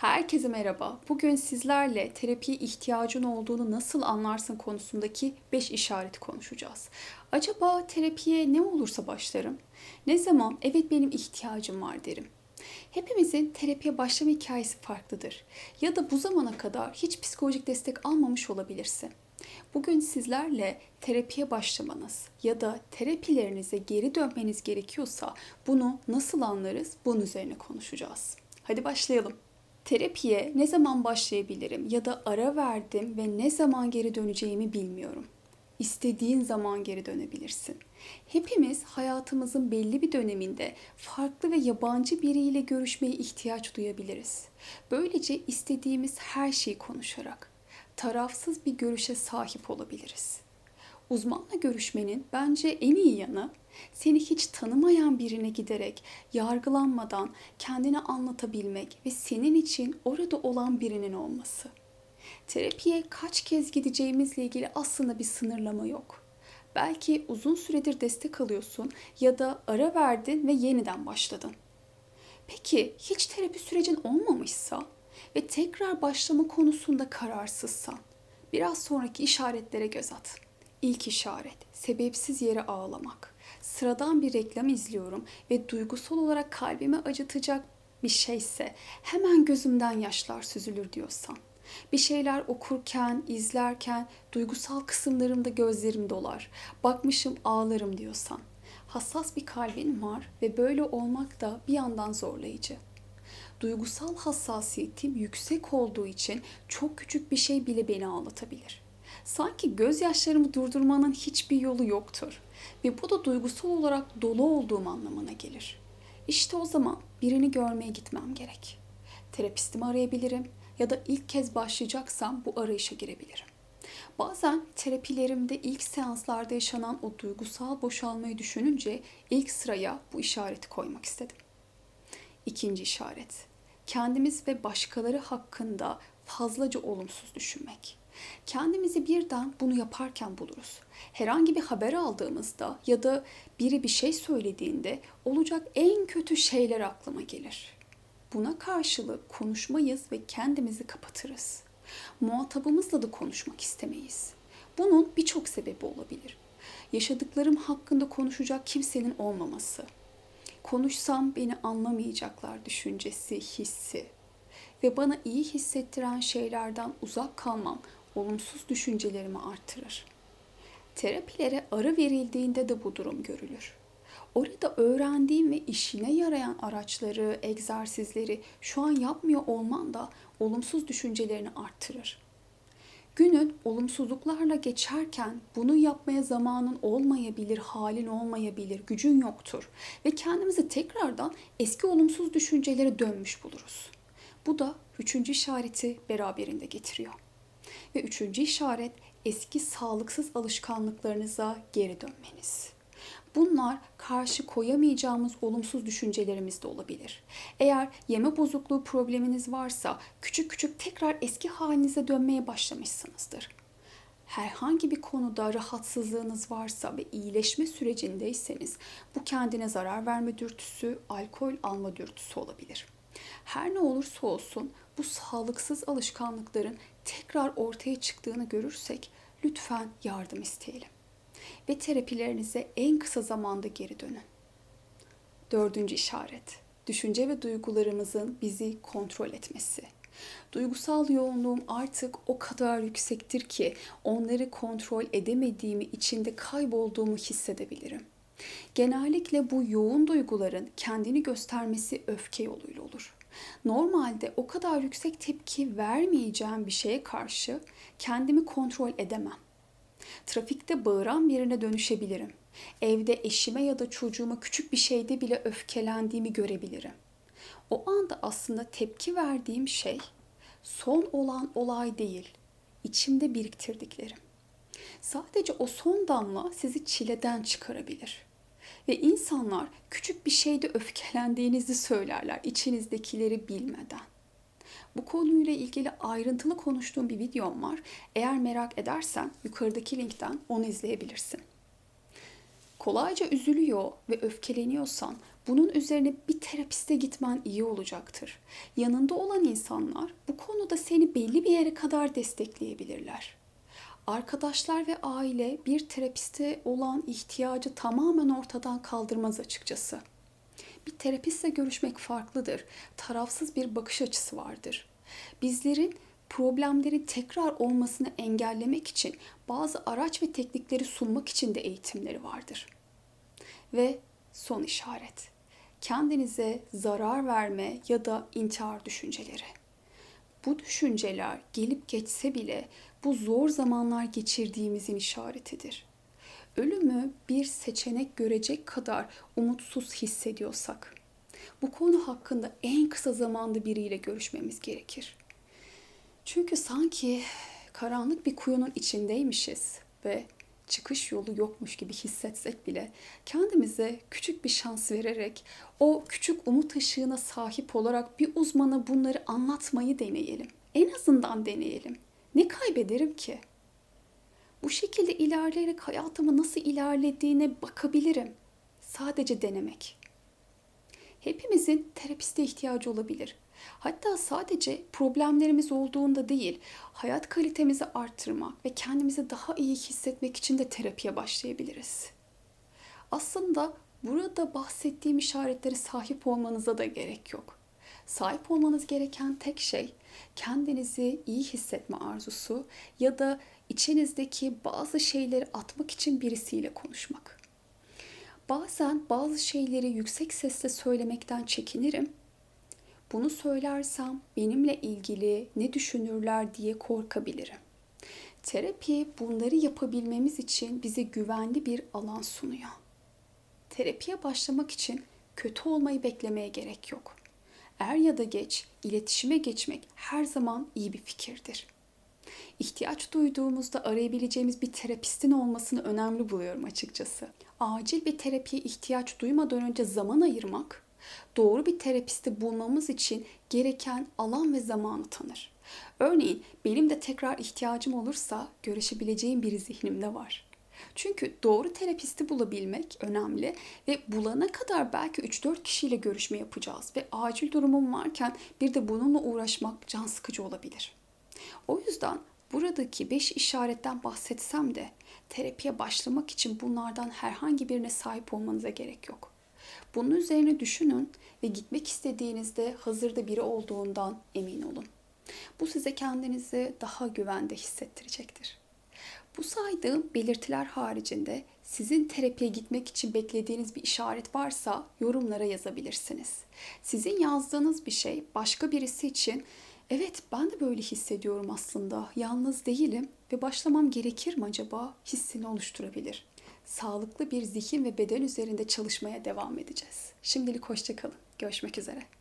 Herkese merhaba. Bugün sizlerle terapiye ihtiyacın olduğunu nasıl anlarsın konusundaki 5 işareti konuşacağız. Acaba terapiye ne olursa başlarım? Ne zaman evet benim ihtiyacım var derim? Hepimizin terapiye başlama hikayesi farklıdır. Ya da bu zamana kadar hiç psikolojik destek almamış olabilirsin. Bugün sizlerle terapiye başlamanız ya da terapilerinize geri dönmeniz gerekiyorsa bunu nasıl anlarız bunun üzerine konuşacağız. Hadi başlayalım. Terapiye ne zaman başlayabilirim ya da ara verdim ve ne zaman geri döneceğimi bilmiyorum. İstediğin zaman geri dönebilirsin. Hepimiz hayatımızın belli bir döneminde farklı ve yabancı biriyle görüşmeye ihtiyaç duyabiliriz. Böylece istediğimiz her şeyi konuşarak tarafsız bir görüşe sahip olabiliriz. Uzmanla görüşmenin bence en iyi yanı seni hiç tanımayan birine giderek yargılanmadan kendini anlatabilmek ve senin için orada olan birinin olması. Terapiye kaç kez gideceğimizle ilgili aslında bir sınırlama yok. Belki uzun süredir destek alıyorsun ya da ara verdin ve yeniden başladın. Peki hiç terapi sürecin olmamışsa ve tekrar başlama konusunda kararsızsan biraz sonraki işaretlere göz at. İlk işaret sebepsiz yere ağlamak. Sıradan bir reklam izliyorum ve duygusal olarak kalbimi acıtacak bir şeyse hemen gözümden yaşlar süzülür diyorsan. Bir şeyler okurken, izlerken duygusal kısımlarımda gözlerim dolar. Bakmışım ağlarım diyorsan. Hassas bir kalbin var ve böyle olmak da bir yandan zorlayıcı. Duygusal hassasiyetim yüksek olduğu için çok küçük bir şey bile beni ağlatabilir. Sanki gözyaşlarımı durdurmanın hiçbir yolu yoktur ve bu da duygusal olarak dolu olduğum anlamına gelir. İşte o zaman birini görmeye gitmem gerek. Terapistimi arayabilirim ya da ilk kez başlayacaksam bu arayışa girebilirim. Bazen terapilerimde ilk seanslarda yaşanan o duygusal boşalmayı düşününce ilk sıraya bu işareti koymak istedim. İkinci işaret. Kendimiz ve başkaları hakkında fazlaca olumsuz düşünmek. Kendimizi birden bunu yaparken buluruz. Herhangi bir haber aldığımızda ya da biri bir şey söylediğinde olacak en kötü şeyler aklıma gelir. Buna karşılık konuşmayız ve kendimizi kapatırız. Muhatabımızla da konuşmak istemeyiz. Bunun birçok sebebi olabilir. Yaşadıklarım hakkında konuşacak kimsenin olmaması. Konuşsam beni anlamayacaklar düşüncesi, hissi ve bana iyi hissettiren şeylerden uzak kalmam olumsuz düşüncelerimi artırır. Terapilere ara verildiğinde de bu durum görülür. Orada öğrendiğim ve işine yarayan araçları, egzersizleri şu an yapmıyor olman da olumsuz düşüncelerini arttırır. Günün olumsuzluklarla geçerken bunu yapmaya zamanın olmayabilir, halin olmayabilir, gücün yoktur ve kendimizi tekrardan eski olumsuz düşüncelere dönmüş buluruz. Bu da üçüncü işareti beraberinde getiriyor. Ve üçüncü işaret eski sağlıksız alışkanlıklarınıza geri dönmeniz. Bunlar karşı koyamayacağımız olumsuz düşüncelerimiz de olabilir. Eğer yeme bozukluğu probleminiz varsa küçük küçük tekrar eski halinize dönmeye başlamışsınızdır. Herhangi bir konuda rahatsızlığınız varsa ve iyileşme sürecindeyseniz bu kendine zarar verme dürtüsü, alkol alma dürtüsü olabilir. Her ne olursa olsun bu sağlıksız alışkanlıkların tekrar ortaya çıktığını görürsek lütfen yardım isteyelim. Ve terapilerinize en kısa zamanda geri dönün. Dördüncü işaret. Düşünce ve duygularımızın bizi kontrol etmesi. Duygusal yoğunluğum artık o kadar yüksektir ki onları kontrol edemediğimi, içinde kaybolduğumu hissedebilirim. Genellikle bu yoğun duyguların kendini göstermesi öfke yoluyla olur. Normalde o kadar yüksek tepki vermeyeceğim bir şeye karşı kendimi kontrol edemem. Trafikte bağıran birine dönüşebilirim. Evde eşime ya da çocuğuma küçük bir şeyde bile öfkelendiğimi görebilirim. O anda aslında tepki verdiğim şey son olan olay değil, içimde biriktirdiklerim. Sadece o son damla sizi çileden çıkarabilir.'' Ve insanlar küçük bir şeyde öfkelendiğinizi söylerler içinizdekileri bilmeden. Bu konuyla ilgili ayrıntılı konuştuğum bir videom var. Eğer merak edersen yukarıdaki linkten onu izleyebilirsin. kolayca üzülüyor ve öfkeleniyorsan bunun üzerine bir terapiste gitmen iyi olacaktır. Yanında olan insanlar bu konuda seni belli bir yere kadar destekleyebilirler. Arkadaşlar ve aile bir terapiste olan ihtiyacı tamamen ortadan kaldırmaz açıkçası. Bir terapistle görüşmek farklıdır. Tarafsız bir bakış açısı vardır. Bizlerin problemlerin tekrar olmasını engellemek için bazı araç ve teknikleri sunmak için de eğitimleri vardır. Ve son işaret. Kendinize zarar verme ya da intihar düşünceleri. Bu düşünceler gelip geçse bile bu zor zamanlar geçirdiğimizin işaretidir. Ölümü bir seçenek görecek kadar umutsuz hissediyorsak, bu konu hakkında en kısa zamanda biriyle görüşmemiz gerekir. Çünkü sanki karanlık bir kuyunun içindeymişiz ve çıkış yolu yokmuş gibi hissetsek bile kendimize küçük bir şans vererek o küçük umut ışığına sahip olarak bir uzmana bunları anlatmayı deneyelim. En azından deneyelim. Ne kaybederim ki? Bu şekilde ilerleyerek hayatımı nasıl ilerlediğine bakabilirim. Sadece denemek. Hepimizin terapiste ihtiyacı olabilir. Hatta sadece problemlerimiz olduğunda değil, hayat kalitemizi arttırmak ve kendimizi daha iyi hissetmek için de terapiye başlayabiliriz. Aslında burada bahsettiğim işaretlere sahip olmanıza da gerek yok. Sahip olmanız gereken tek şey kendinizi iyi hissetme arzusu ya da içinizdeki bazı şeyleri atmak için birisiyle konuşmak. Bazen bazı şeyleri yüksek sesle söylemekten çekinirim. Bunu söylersem benimle ilgili ne düşünürler diye korkabilirim. Terapi bunları yapabilmemiz için bize güvenli bir alan sunuyor. Terapiye başlamak için kötü olmayı beklemeye gerek yok. Er ya da geç iletişime geçmek her zaman iyi bir fikirdir. İhtiyaç duyduğumuzda arayabileceğimiz bir terapistin olmasını önemli buluyorum açıkçası. Acil bir terapiye ihtiyaç duymadan önce zaman ayırmak, doğru bir terapisti bulmamız için gereken alan ve zamanı tanır. Örneğin benim de tekrar ihtiyacım olursa görüşebileceğim biri zihnimde var. Çünkü doğru terapisti bulabilmek önemli ve bulana kadar belki 3-4 kişiyle görüşme yapacağız ve acil durumum varken bir de bununla uğraşmak can sıkıcı olabilir. O yüzden buradaki 5 işaretten bahsetsem de terapiye başlamak için bunlardan herhangi birine sahip olmanıza gerek yok. Bunun üzerine düşünün ve gitmek istediğinizde hazırda biri olduğundan emin olun. Bu size kendinizi daha güvende hissettirecektir. Bu saydığım belirtiler haricinde sizin terapiye gitmek için beklediğiniz bir işaret varsa yorumlara yazabilirsiniz. Sizin yazdığınız bir şey başka birisi için evet ben de böyle hissediyorum aslında, yalnız değilim ve başlamam gerekir mi acaba hissini oluşturabilir. Sağlıklı bir zihin ve beden üzerinde çalışmaya devam edeceğiz. Şimdilik hoşçakalın. Görüşmek üzere.